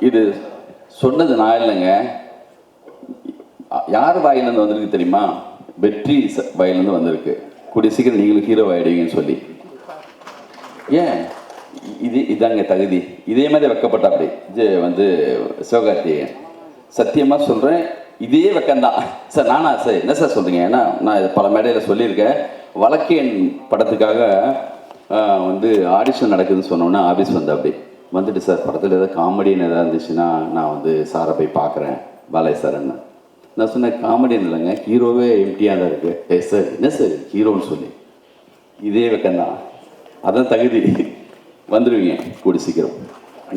இது சொன்னது நான் இல்லைங்க. யார் வாயிலேருந்து வந்திருக்கு தெரியுமா? வெற்றி ச- வாயிலேருந்து வந்திருக்கு. கூடிய சீக்கிரம் நீங்களும் ஹீரோ ஆகிடுவீங்கன்னு சொல்லி. ஏன்? இது இதாங்க தகுதி. இதே மாதிரி வைக்கப்பட்ட அப்படி இது வந்து சிவகார்த்திகேயன். சத்தியமாக சொல்கிறேன் இதே வெக்கம்தான். சார் நானா சார் என்ன சார் சொல்கிறீங்க ஏன்னா நான் இது பல மேடையில் சொல்லியிருக்கேன். வழக்கேன் படத்துக்காக வந்து ஆடிஷன் நடக்குதுன்னு சொன்னோன்னே ஆஃபீஸ் வந்து அப்படி வந்துட்டு சார் படத்தில் ஏதாவது காமெடின்னு ஏதாவது இருந்துச்சுன்னா நான் வந்து சாரை போய் பார்க்குறேன். பாலை சார்ன்னு நான் சொன்னேன் காமெடின்னு இல்லைங்க ஹீரோவே எம்டியாக தான் இருக்குது ஏ சார் என்ன சார் ஹீரோன்னு சொல்லி இதே வெக்கம்தான். அதான் தகுதி. வந்துடுவீங்க கூடி சீக்கிரம்.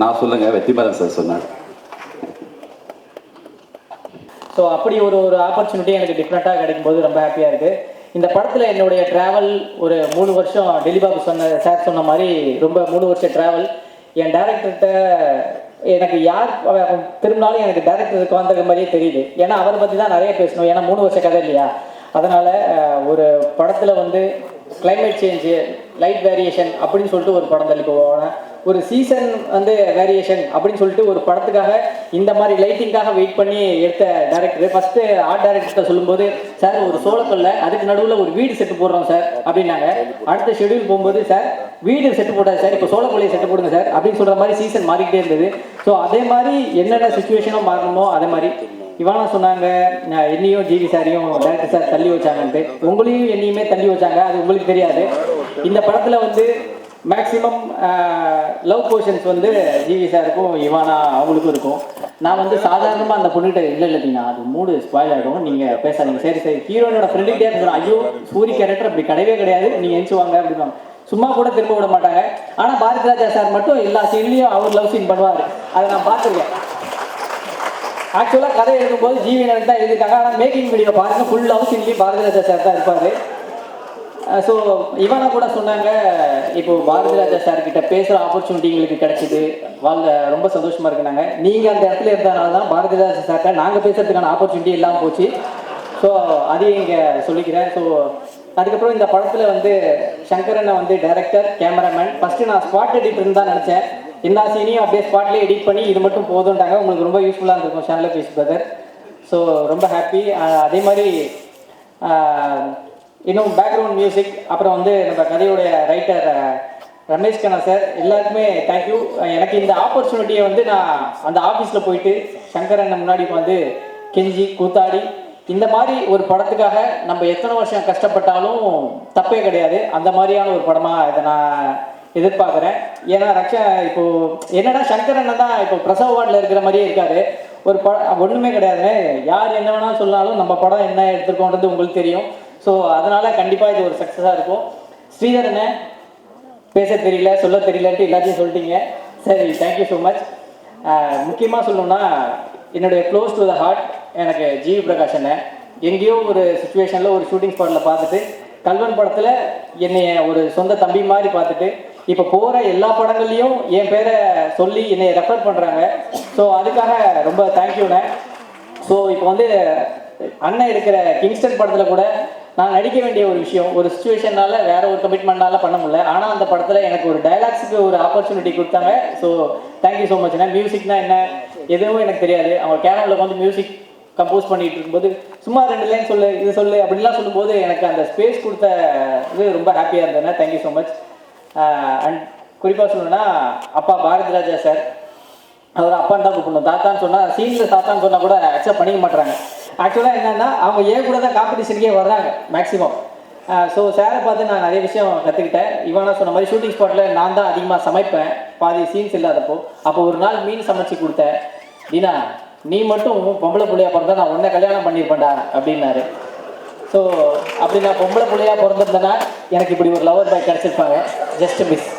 நான் சொல்லுங்க வெற்றிமாறன் சார் சொன்னார். ஸோ அப்படி ஒரு ஒரு ஆப்பர்ச்சுனிட்டி எனக்கு டிஃப்ரெண்ட்டாக கிடைக்கும்போது ரொம்ப ஹாப்பியாக இருக்குது இந்த படத்தில் என்னுடைய ட்ராவல் ஒரு மூணு வருஷம் டெலிபாபு சொன்ன சார் சொன்ன மாதிரி ரொம்ப மூணு வருஷம் ட்ராவல் என் டேரக்டர்கிட்ட எனக்கு யார் திரும்பினாலும் எனக்கு டேரக்டருக்கு வந்த மாதிரியே தெரியுது. ஏன்னா அவரை பற்றி தான் நிறைய பேசணும். ஏன்னா மூணு வருஷம் கதை இல்லையா? அதனால் ஒரு படத்தில் வந்து கிளைமேட் சேஞ்சு லைட் வேரியேஷன் அப்படின்னு சொல்லிட்டு ஒரு படம் தள்ளி போவாங்க. ஒரு சீசன் வந்து வேரியேஷன் அப்படின்னு சொல்லிட்டு ஒரு படத்துக்காக இந்த மாதிரி லைட்டிங்காக வெயிட் பண்ணி எடுத்த டேரக்டர் ஃபஸ்ட்டு ஆர்ட் டேரக்டர்கிட்ட சொல்லும்போது சார் ஒரு சோளக்கல்ல அதுக்கு நடுவில் ஒரு வீடு செட்டு போடுறோம் சார் அப்படின்னாங்க. அடுத்த ஷெட்யூல் போகும்போது சார் வீடு செட்டு போடாது சார் இப்போ சோளக்கொல்லையை செட்டு போடுங்க சார் அப்படின்னு சொல்கிற மாதிரி சீசன் மாறிக்கிட்டே இருந்தது. ஸோ அதே மாதிரி என்னென்ன சுச்சுவேஷனும் மாறணுமோ அதே மாதிரி. இவானா சொன்னாங்க நான் என்னையும் ஜிவி சாரையும் டேரக்டர் சார் தள்ளி வச்சாங்கன்ட்டு. உங்களையும் என்னையுமே தள்ளி வச்சாங்க. அது உங்களுக்கு தெரியாது. இந்த படத்தில் வந்து மேக்ஸிமம் லவ் போர்ஷன்ஸ் வந்து ஜிவி சாருக்கும் இவானா அவங்களுக்கும் இருக்கும். நான் வந்து சாதாரணமாக அந்த பொண்ணுகிட்ட இல்லை இல்லைங்கண்ணா அது மூடு ஸ்பாயில் ஆகிடும் நீங்கள் பேசாதீங்க. சரி சரி. ஹீரோனோட ஃப்ரெண்டுகிட்டே இருந்தோம் ஐயோ சூரிய கேரக்டர் அப்படி கிடையவே கிடையாது. நீங்கள் எஞ்சி வாங்க சும்மா கூட திரும்ப விட மாட்டாங்க. ஆனால் பாரதி ராஜா சார் மட்டும் எல்லா சீன்லேயும் அவர் லவ் சீன் பண்ணுவார். அதை நான் பார்த்துருக்கேன். ஆக்சுவலாக கதை எழுதும்போது ஜிவி தான் எழுதியிருக்காங்க. ஆனால் மேக்கிங் வீடியோ பாருங்கள் ஃபுல் லவ் சீன்லேயும் பாரதி ராஜா சார் தான் இருப்பார். ஸோ இவனை கூட சொன்னாங்க இப்போ பாரதி ராஜா சார் கிட்ட பேசுகிற ஆப்பர்ச்சுனிட்டி எங்களுக்கு கிடைச்சிது. வாழ்ந்த ரொம்ப சந்தோஷமா இருக்குனாங்க நீங்கள் அந்த இடத்துல இருந்ததுனால தான் பாரதி ராஜா சார்கிட்ட நாங்கள் பேசுறதுக்கான ஆப்பர்ச்சுனிட்டி எல்லாம் போச்சு. ஸோ அதையும் இங்கே சொல்லிக்கிறேன். ஸோ அதுக்கப்புறம் இந்த படத்தில் வந்து சங்கரனை வந்து டைரக்டர் கேமராமேன் ஃபஸ்ட்டு நான் ஸ்பாட் எடிட்டர்னு தான் நினச்சேன். எல்லா சீனையும் அப்படியே ஸ்பாட்லேயே எடிட் பண்ணி இது மட்டும் போதும்ட்டாங்க உங்களுக்கு ரொம்ப யூஸ்ஃபுல்லாக இருந்திருக்கும் சேனலில் பேஸ் பிரதர் ஸோ ரொம்ப ஹாப்பி அதே மாதிரி இன்னும் பேக்ரவுண்ட் மியூசிக் அப்புறம் வந்து நம்ம கதையுடைய ரைட்டர் ரமேஷ் கண்ணா சார் எல்லாருக்குமே தேங்க்யூ எனக்கு இந்த ஆப்பர்ச்சுனிட்டியை வந்து நான் அந்த ஆஃபீஸில் போயிட்டு சங்கரன் முன்னாடி வந்து கெஞ்சி கூத்தாடி இந்த மாதிரி ஒரு படத்துக்காக நம்ம எத்தனை வருஷம் கஷ்டப்பட்டாலும் தப்பே கிடையாது. அந்த மாதிரியான ஒரு படமாக இதை நான் எதிர்பார்க்குறேன். ஏன்னா ரக்ஷா இப்போ என்னடா அண்ணன் தான் இப்போ பிரசவ வார்டில் இருக்கிற மாதிரியே இருக்காரு. ஒரு ப ஒன்றுமே கிடையாது யார் என்ன வேணாலும் சொன்னாலும் நம்ம படம் என்ன எடுத்திருக்கோன்றது உங்களுக்கு தெரியும். ஸோ அதனால கண்டிப்பாக இது ஒரு சக்ஸஸாக இருக்கும். ஸ்ரீதரனை பேச தெரியல சொல்ல தெரியலன்ட்டு எல்லாத்தையும் சொல்லிட்டீங்க. சரி தேங்க்யூ ஸோ மச் முக்கியமாக சொல்லணும்னா என்னுடைய க்ளோஸ் டு த ஹார்ட் எனக்கு ஜிவி பிரகாஷ் அண்ணன். எங்கேயோ ஒரு சுச்சுவேஷனில் ஒரு ஷூட்டிங் ஸ்பாட்டில் பார்த்துட்டு கல்வன் படத்தில் என்னைய ஒரு சொந்த தம்பி மாதிரி பார்த்துட்டு இப்போ போகிற எல்லா படங்கள்லையும் என் பேரை சொல்லி என்னை ரெஃபர் பண்ணுறாங்க ஸோ அதுக்காக ரொம்ப தேங்க்யூண்ணே ஸோ இப்போ வந்து அண்ணன் இருக்கிற கிங்ஸ்டன் படத்தில் கூட நான் நடிக்க வேண்டிய ஒரு விஷயம் ஒரு சுச்சுவேஷனால வேற ஒரு கமிட்மெண்ட்னால பண்ண முடியல. ஆனால் அந்த படத்தில் எனக்கு ஒரு டயலாக்ஸுக்கு ஒரு ஆப்பர்ச்சுனிட்டி கொடுத்தாங்க. ஸோ தேங்க்யூ ஸோ மச்ண்ணே மியூசிக்னா என்ன? எதுவும் எனக்கு தெரியாது. அவங்க கேரளாவில் வந்து மியூசிக் கம்போஸ் பண்ணிட்டு இருக்கும்போது சும்மா ரெண்டு லைன் சொல்லு இது சொல்லு அப்படின்லாம் சொல்லும்போது எனக்கு அந்த ஸ்பேஸ் கொடுத்த இது ரொம்ப ஹாப்பியாக இருந்தேன் தேங்க்யூ ஸோ மச் அண்ட் குறிப்பாக சொல்லணும்னா அப்பா பாரதி ராஜா சார் அவர் அப்பான்னு தான் கூப்பிடணும். தாத்தான்னு சொன்னால் சீனில் தாத்தான்னு சொன்னால் கூட அக்செப்ட் பண்ணிக்க மாட்டாங்க ஆக்சுவலாக என்னென்னா அவங்க ஏன் கூட தான் காம்படிஷனுக்கே வர்றாங்க மேக்ஸிமம் ஸோ சாரை பார்த்து நான் நிறைய விஷயம் கற்றுக்கிட்டேன் இவனா சொன்ன மாதிரி ஷூட்டிங் ஸ்பாட்டில் நான் தான் அதிகமாக சமைப்பேன். பாதி சீன்ஸ் இல்லாதப்போ. அப்போ ஒரு நாள் மீன் சமைச்சு கொடுத்தேன். தீனா நீ மட்டும் பொம்பளை பிள்ளையா பிறந்தா நான் உன்னை கல்யாணம் பண்ணியிருப்பேன்டா அப்படின்னாரு. ஸோ அப்படி நான் பொம்பளை பிள்ளையா பிறந்திருந்தேன்னா எனக்கு இப்படி ஒரு lover boy கிடச்சிருப்பாங்க. Just miss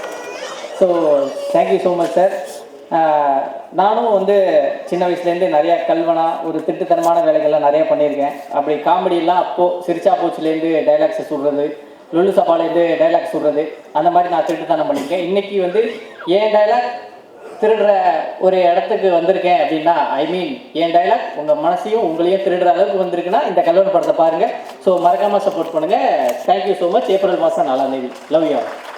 so thank you so much sir நானும் வந்து சின்ன வயசுலேருந்து நிறையா கல்வனா ஒரு திட்டுத்தனமான வேலைகள்லாம் நிறைய பண்ணியிருக்கேன். அப்படி காமெடியெல்லாம் அப்போது சிரிச்சா போச்சுலேருந்து டைலாக்ஸை சொல்கிறது லொல்லு சபாலேருந்து டைலாக் சொல்கிறது அந்த மாதிரி நான் திட்டுத்தனம் பண்ணியிருக்கேன். இன்றைக்கி வந்து ஏன் டைலாக் திருடுற ஒரு இடத்துக்கு வந்திருக்கேன் அப்படின்னா ஐ மீன் என் டைலாக் உங்கள் மனசையும் உங்களையும் திருடுற அளவுக்கு வந்திருக்குன்னா இந்த கல்வன் படத்தை பாருங்கள் ஸோ மறக்காமல் சப்போர்ட் பண்ணுங்கள் தேங்க்யூ ஸோ மச் ஏப்ரல் மாதம் நாலாம் தேதி. Love you